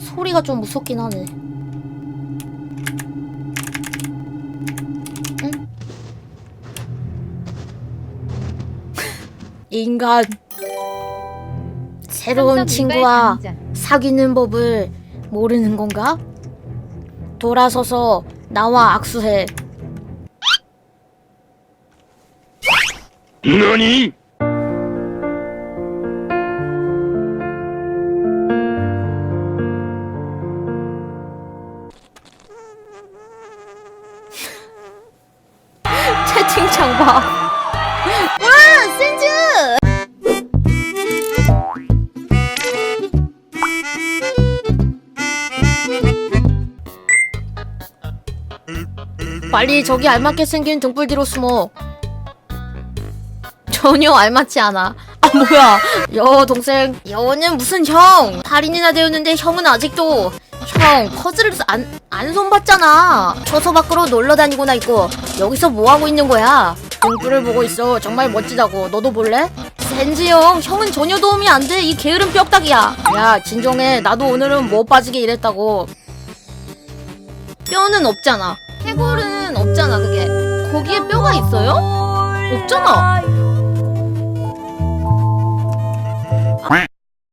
소리가 좀 무섭긴 하네. 응? 인간. 새로운 친구와 사귀는 법을 모르는 건가? 돌아서서 나와 악수해. 何채 빨리 저기 알맞게 생긴 등불 뒤로 숨어. 전혀 알맞지 않아. 아 뭐야? 여 동생 여는 무슨 형? 8인이나 되었는데 형은 아직도 형 퍼즐을 안, 안 손봤잖아. 초소 밖으로 놀러 다니고나 있고 여기서 뭐 하고 있는 거야? 등불을 보고 있어. 정말 멋지다고. 너도 볼래? 젠지 형, 형은 전혀 도움이 안 돼. 이 게으른 뼈다귀야. 야, 진정해. 나도 오늘은 못 빠지게 일했다고. 뼈는 없잖아. 해골은 없잖아, 그게. 거기에 뼈가 있어요? 없잖아.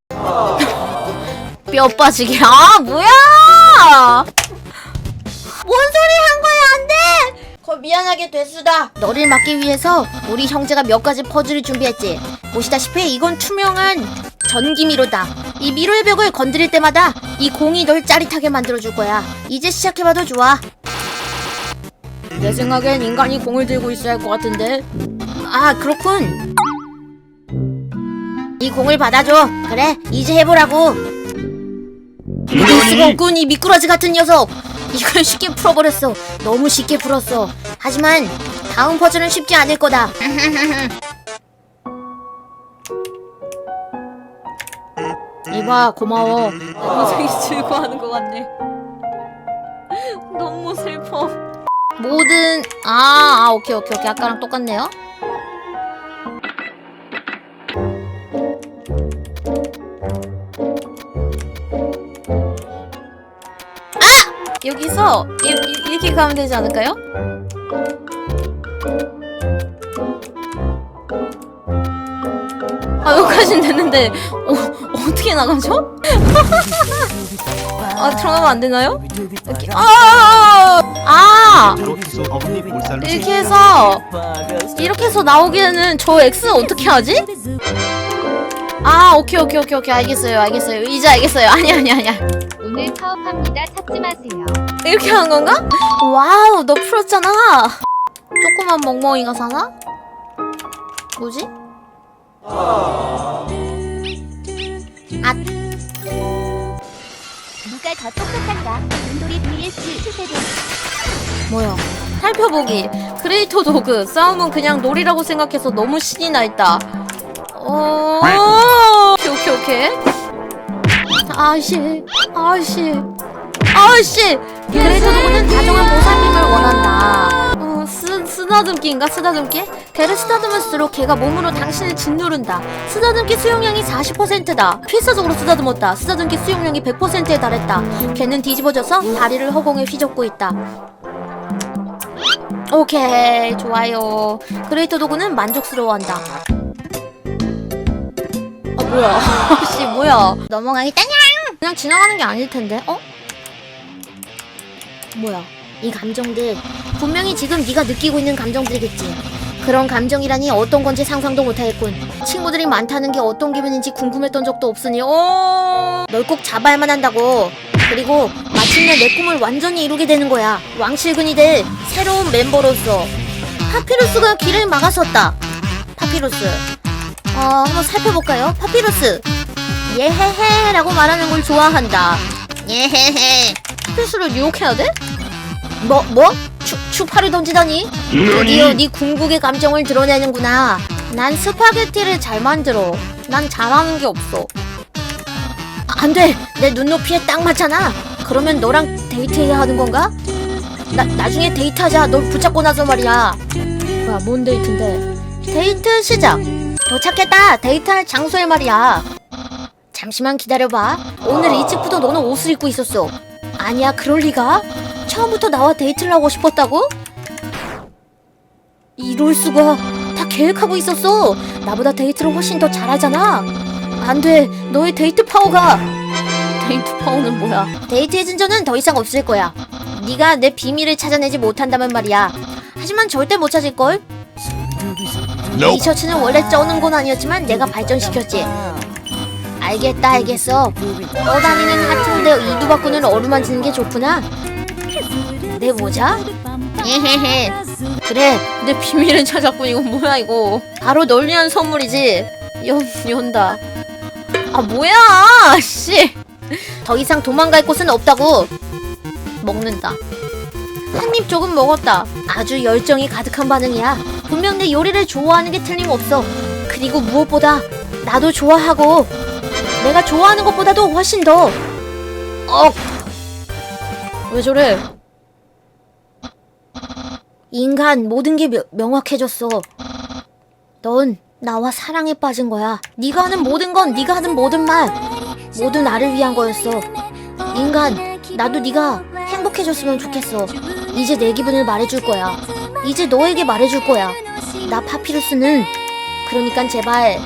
뼈 빠지게. 아, 뭐야! 뭔 소리 한 거야, 안 돼! 거 미안하게 됐수다. 너를 막기 위해서 우리 형제가 몇 가지 퍼즐을 준비했지. 보시다시피 이건 투명한 전기 미로다. 이 미로의 벽을 건드릴 때마다 이 공이 널 짜릿하게 만들어줄 거야. 이제 시작해봐도 좋아. 내 생각엔 인간이 공을 들고 있어야 할 것 같은데. 아, 그렇군. 이 공을 받아줘. 그래, 이제 해보라고. 믿을 수가 없군, 이 미꾸라지 같은 녀석. 이걸 쉽게 풀어버렸어. 너무 쉽게 풀었어. 하지만 다음 퍼즐은 쉽지 않을 거다. 이봐, 고마워. 동생이 즐거워하는 것 같네. 너무 슬퍼. 모든 아, 아 오케이 오케이 오케이 아까랑 똑같네요. 아! 여기서 이렇게, 이렇게 가면 되지 않을까요? 아 여기까지는 됐는데 어, 어떻게 나가죠? 아 들어가면 안 되나요? 이렇게 아! 아! 이렇게 해서 이렇게 해서 나오기에는 저 X 어떻게 하지? 아 오케이 오케이 오케이 오케이 알겠어요 알겠어요 이제 알겠어요 아니 아니 아니야 오늘 파업합니다. 찾지 마세요. 이렇게 하는 건가? 와우 너 풀었잖아 조그만 멍멍이가 사나? 뭐지? 아 누가 더 똑똑한가? 눈돌이 vs 추세대. 뭐야? 살펴보기. 크리에이터 도그. 싸움은 그냥 놀이라고 생각해서 너무 신이 나 있다. 어? 오케이 오케이 오케이. 아씨 아씨. 아씨! 크리에이터 도구는 다정한 모살림을 원한다. 어, 쓰, 쓰다듬기인가? 쓰다듬기? 개를 쓰다듬을수록 개가 몸으로 당신을 짓누른다. 쓰다듬기 수용량이 40%다. 필사적으로 쓰다듬었다. 쓰다듬기 수용량이 100%에 달했다. 개는 뒤집어져서 다리를 허공에 휘젓고 있다. 오케이 좋아요. 그레이터 도구는 만족스러워한다. 아 뭐야? 씨 뭐야? 넘어가겠다냥 그냥 지나가는 게 아닐 텐데. 어? 뭐야? 이 감정들 분명히 지금 네가 느끼고 있는 감정들이겠지. 그런 감정이라니 어떤 건지 상상도 못하겠군. 친구들이 많다는 게 어떤 기분인지 궁금했던 적도 없으니 어... 널 꼭 잡아야만 한다고. 그리고 마침내 내 꿈을 완전히 이루게 되는 거야. 왕실근이 될 새로운 멤버로서. 파피루스가 길을 막았었다. 파피루스. 어 한번 살펴볼까요? 파피루스. 예헤헤 라고 말하는 걸 좋아한다. 예헤헤. 파피루스를 유혹해야 돼? 뭐 뭐? 추, 추파를 던지다니? 드디어 何네 궁극의 감정을 드러내는구나. 난 스파게티를 잘 만들어. 난 잘하는 게 없어. 아, 안 돼! 내 눈높이에 딱 맞잖아! 그러면 너랑 데이트해야 하는 건가? 나, 나중에 데이트하자. 널 붙잡고 나서 말이야. 뭐야, 뭔 데이트인데? 데이트 시작! 도착했다! 데이트할 장소에 말이야. 잠시만 기다려봐. 오늘 일찍부터 너는 옷을 입고 있었어. 아니야, 그럴 리가? 처음부터 나와 데이트를 하고 싶었다고? 이럴 수가. 다 계획하고 있었어. 나보다 데이트를 훨씬 더 잘하잖아. 안 돼. 너의 데이트 파워가. 데이트 파워는 뭐야? 데이트의 진전은 더 이상 없을 거야. 네가 내 비밀을 찾아내지 못한다면 말이야. 하지만 절대 못 찾을 걸. 이 셔츠는 원래 쩌는 건 아니었지만 내가 발전시켰지. 알겠다, 알겠어. 떠다니는 하트인데 이두박구는 어루만지는 게 좋구나. 내 모자? 헤헤헤. 그래, 내 비밀은 찾았군. 이거 뭐야 이거? 바로 널 위한 선물이지. 연 연다. 아 뭐야, 씨. 더 이상 도망갈 곳은 없다고. 먹는다. 한 입 조금 먹었다. 아주 열정이 가득한 반응이야. 분명 내 요리를 좋아하는 게 틀림없어. 그리고 무엇보다 나도 좋아하고 내가 좋아하는 것보다도 훨씬 더. 억. 왜 저래? 인간 모든 게 명- 명확해졌어. 넌 나와 사랑에 빠진 거야. 네가 하는 모든 건 네가 하는 모든 말 모두 나를 위한 거였어. 인간, 나도 네가 행복해졌으면 좋겠어. 이제 내 기분을 말해줄 거야. 이제 너에게 말해줄 거야. 나 파피루스는 그러니까 제발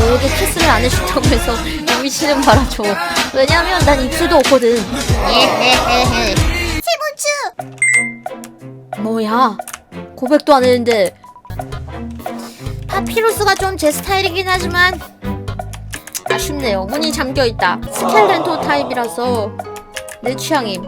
너에게 키스를 안 해준다고 해서 의미치는 말아줘. 왜냐면 난 입술도 없거든. 뭐야? 고백도 안 했는데. 파피루스가 좀 제 스타일이긴 하지만 아쉽네요. 문이 잠겨 있다. 스켈렌토 타입이라서 내 취향임.